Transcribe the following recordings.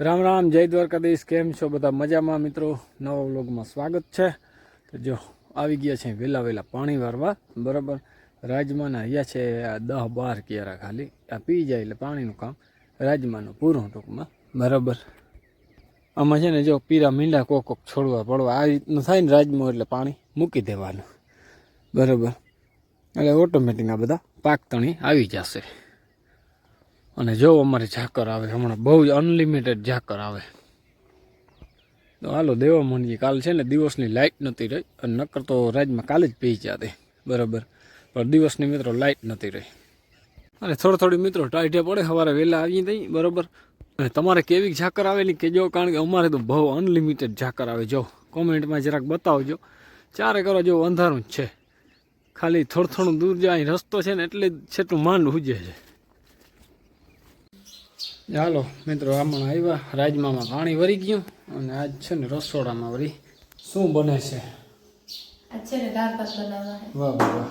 રામ રામ, જય દ્વારકાધીશ, કેમ છો બધા મજામાં મિત્રો? નવા વ્લોગમાં સ્વાગત છે. તો જો, આવી ગયા છે વહેલા વહેલા પાણી વારવા, બરાબર? રાજમાના અહીંયા છે આ દહ બાર ક્યારા ખાલી. આ પી જાય એટલે પાણીનું કામ. રાજમાનું પૂરું ટૂંકમાં, બરાબર? આમાં છે ને જો પીરા મીંડા કોક કોક છોડવા પડવા, આ રીતનું થાય ને રાજમાં એટલે પાણી મૂકી દેવાનું. બરાબર? એટલે ઓટોમેટિક આ બધા પાક તણી આવી જશે. અને જો અમારે ઝાકર આવે, હમણાં બહુ જ અનલિમિટેડ ઝાકર આવે. તો હાલો, દેવા માંડીએ કાલ છે ને દિવસની લાઇટ નહોતી રહી, અને નક્કર તો રાજમાં કાલે જ પી જાતે બરાબર. પણ દિવસની મિત્રો લાઇટ નહોતી રહી. અને થોડી થોડી મિત્રો ટાઈટે પડે, સવારે વહેલા આવી દઈ બરાબર? અને તમારે કેવી ઝાકર આવેલી કે જો કારણ કે અમારે તો બહુ અનલિમિટેડ ઝાકર આવે. જો, કોમેન્ટમાં જરાક બતાવજો. ચારે કરો, જો, અંધારું જ છે. ખાલી થોડું થોડું દૂર જાય, રસ્તો છે ને એટલે છેટું માંડ ઉજે છે. ચાલો મિત્રો આમાં આવ્યા. રાજમામાં પાણી વરી ગયું અને આજ છે ને રસોડામાં વળી શું બને છે. વાહ વાહ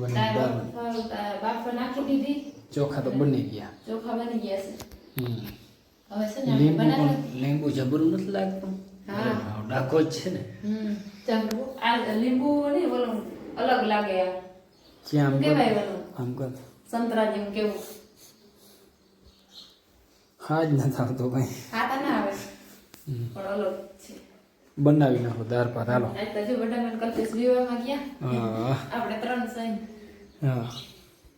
બની દાળ નાખી દીધી. ચોખા તો બની ગયા. ચોખા બની ગયા છે. લીંબુ પણ લીંબુ જબરું નથી લાગતું. ડાકો જ છે ને. લીંબુ નહીં અલગ લાગે આમ ઓલું? આમ સંતરા જેવું કેવું? હા જ નથી આવતો ભાઈ. ખાતા ના આવે પણ અલગ છે. બનાવી નાખો દાર પર હાલો. આજ તો કલ્પેશ વિવાહમાં ગયા. હા. આપણે ત્રણ સહી હા.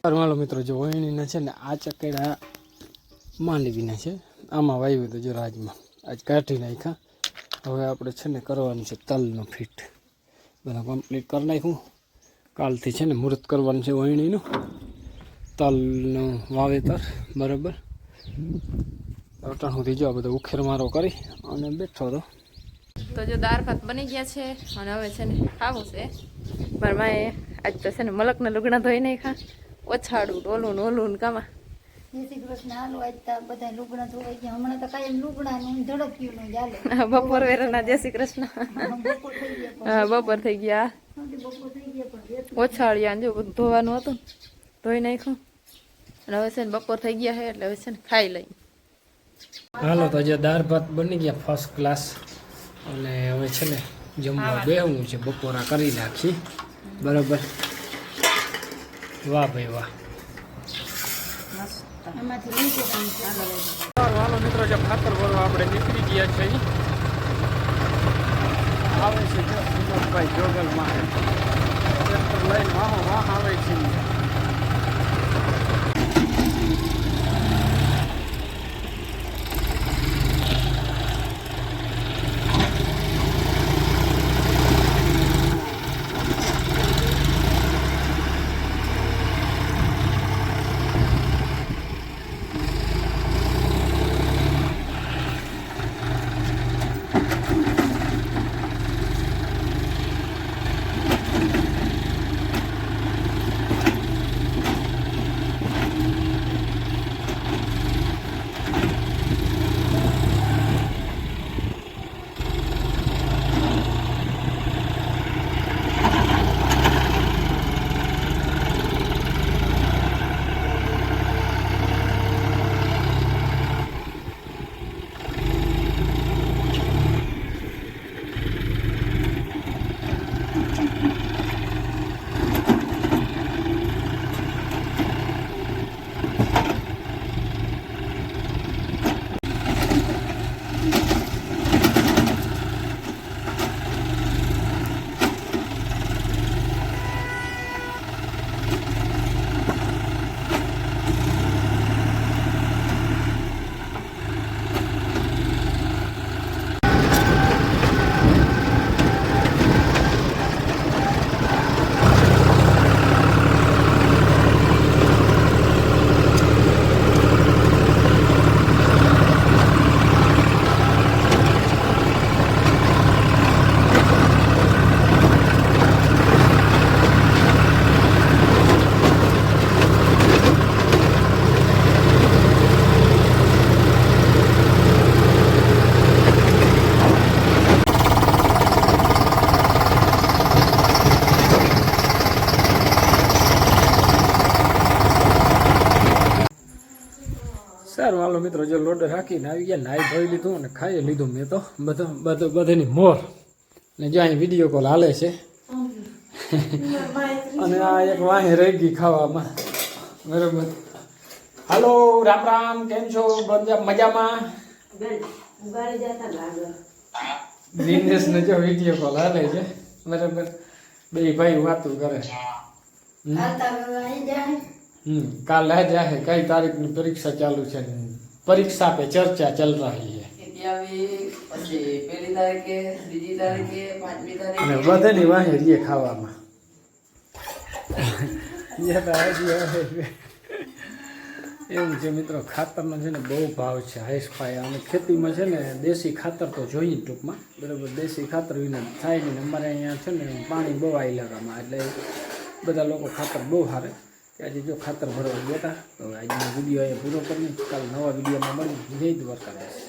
સારું હાલો મિત્રો જો વહીણીના છે ને આ ચકેડા માંડવીના છે. આમાં વાવ્યું તો જો રાજમાં. આજ કાઢી નાખ્યા. હવે આપણે છે ને કરવાનું છે તલનું ફીટ. બધા કમ્પ્લીટ કરી નાખ્યું. કાલથી છે ને મુહૂર્ત કરવાનું છે વહીણીનું. તલનું વાવેતર બરાબર. અટાણ સુધી જો બધો ઉખેર મારો કરી અને બેઠો હતો તો જો દાળ ભાત બની ગયા છે અને હવે છે ને ખાવું છે. મારા માએ આજ તો છે ને મલકના લુગણા ધોઈ નહીં ખા ઓછાડું ડોલું ને ઓલું ને કામાં બપોર વેરાના જય શ્રી કૃષ્ણ બપોર થઈ ગયા. ઓછાળ્યા ને જો બધું ધોવાનું હતું ધોઈ નાખ્યું. અને હવે છે ને બપોર થઈ ગયા છે એટલે હવે છે ને ખાઈ લઈ હાલો તો જે દાળ ભાત બની ગયા ફર્સ્ટ ક્લાસ અને હવે છે ને જમવા બેહવું છે બપોરા કરી નાખી. બરાબર? વાહ ભાઈ વાહ. હાલો મિત્રો જે ખાતર ભરવા આપણે નીકળી ગયા છે આવે છે જોગલમાં. ટ્રેક્ટર લઈને વાહો વાહ આવે છે. સારું હાલો મિત્રો, જો લોડર રાખીને આવી ગયા, નાઈ ધોઈ લીધું અને ખાઈ લીધું મેં તો. બધો બધો બધાની મોર. ને જો અહીં વીડિયો કોલ હાલે છે. અને આ એક વાહી રહી ગઈ ખાવામાં. બરોબર. હાલો, રામ રામ, કેમ છો? મજામાં? દિનેશ ને જો વીડિયો કોલ હાલે છે. બરાબર. બે ભાઈ વાતું કરે. હાલતા કાલ આ જાહે કઈ તારીખની પરીક્ષા ચાલુ છે પરીક્ષા પે ચર્ચા ચલ રહી હે. ને વધે અને બધાની વાહે રીએ ખાવામાં. એવું છે મિત્રો ખાતરનો છે ને બહુ ભાવ છે. હાઈસ અને ખેતીમાં છે ને દેશી ખાતર તો જોઈએ ટૂંકમાં. બરાબર દેશી ખાતર વિના થાય નહીં. અમારે અહીંયા છે ને પાણી બહુ આવી લગામાં એટલે બધા લોકો ખાતર બહુ હારે. કે આજે જો ખાતર ભરવા ગયા હતા તો આજનો વીડિયો અહીંયા પૂરો કરી કાલે નવા વિડીયોમાં મળી જય દ્વારકાધીશ.